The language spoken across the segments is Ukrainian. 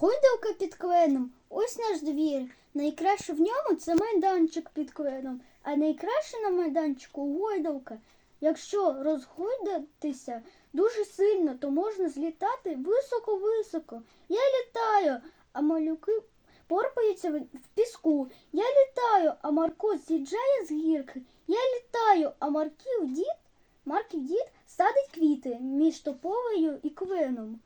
Гойдалка під кленом. Ось наш двір. Найкраще в ньому це майданчик під кленом, а найкраще на майданчику гойдалка. Якщо розгойдатися дуже сильно, то можна злітати високо-високо. Я літаю, а малюки порпаються в піску. Я літаю, а Марко з'їжджає з гірки. Я літаю, а Марків дід, Марків дід садить квіти між тополею і кленом.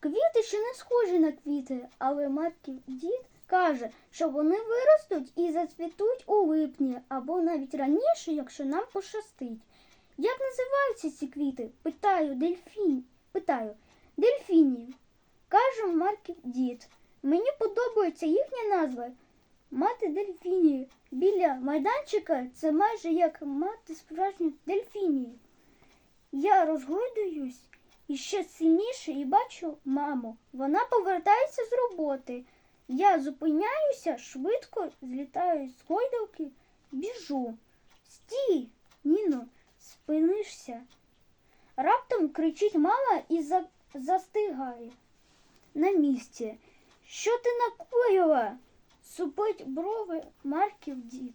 Квіти ще не схожі на квіти, але Марків дід каже, що вони виростуть і зацвітуть у липні або навіть раніше, якщо нам пощастить. Як називаються ці квіти? Питаю дельфін. Питаю дельфінів. Каже Марків дід. Мені подобається їхня назва. Мати дельфінів. Біля майданчика це майже як мати справжніх дельфінів. Я розгойдуюсь і ще сильніше і бачу маму. Вона повертається з роботи. Я зупиняюся, швидко злітаю з гойдалки, біжу. Стій, Ніно, спинишся. Раптом кричить мама і за... застигає на місці. Що ти накоїла? Супить брови Марків дід.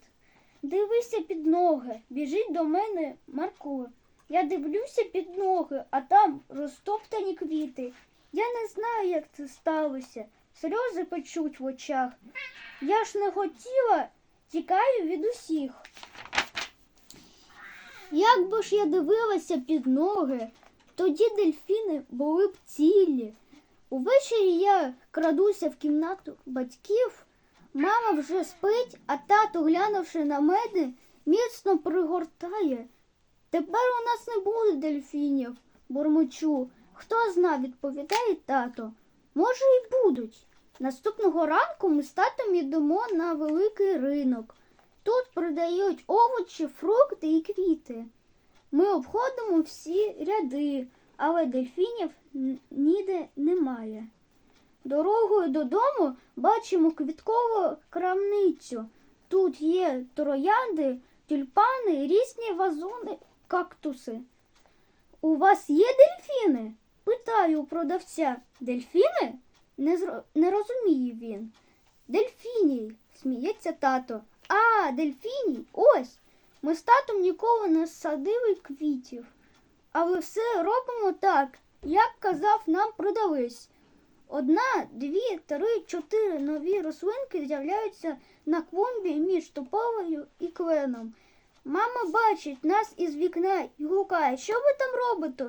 Дивися під ноги, біжить до мене Марко. Я дивлюся під ноги, а там розтоптані квіти. Я не знаю, як це сталося. Сльози печуть в очах. Я ж не хотіла, тікаю від усіх. Як би ж я дивилася під ноги, тоді дельфіни були б цілі. Увечері я крадуся в кімнату батьків. Мама вже спить, а тато, глянувши на мене, міцно пригортає. Тепер у нас не буде дельфінів, бурмочу. Хто зна, відповідає тато. Може, і будуть. Наступного ранку ми з татом йдемо на великий ринок. Тут продають овочі, фрукти і квіти. Ми обходимо всі ряди, але дельфінів ніде немає. Дорогою додому бачимо квіткову крамницю. Тут є троянди, тюльпани, різні вазони, кактуси. У вас є дельфіни? Питаю у продавця. Дельфіни? Не, зро... не розуміє він. Дельфіній, сміється тато. А, дельфіній, ось. Ми з татом ніколи не садили квітів. Але все робимо так, як казав нам продавець. Одна, дві, три, чотири нові рослинки з'являються на клумбі між тополею і кленом. Мама бачить нас із вікна і гукає, що ви там робите?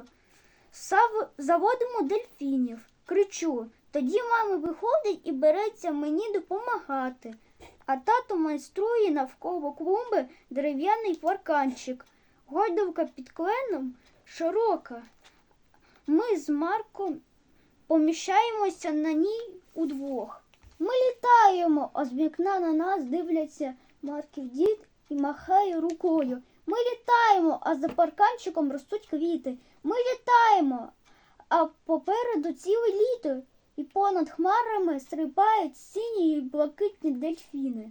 Сав... Заводимо дельфінів. Кричу. Тоді мама виходить і береться мені допомагати. А тато майструє навколо клумби дерев'яний парканчик. Гойдовка під кленом широка. Ми з Марком поміщаємося на ній удвох. Ми літаємо, а з вікна на нас дивляться Марків дід і махає рукою. Ми літаємо, а за парканчиком ростуть квіти. Ми літаємо, а попереду ціле літо, і понад хмарами стрибають сині і блакитні дельфіни.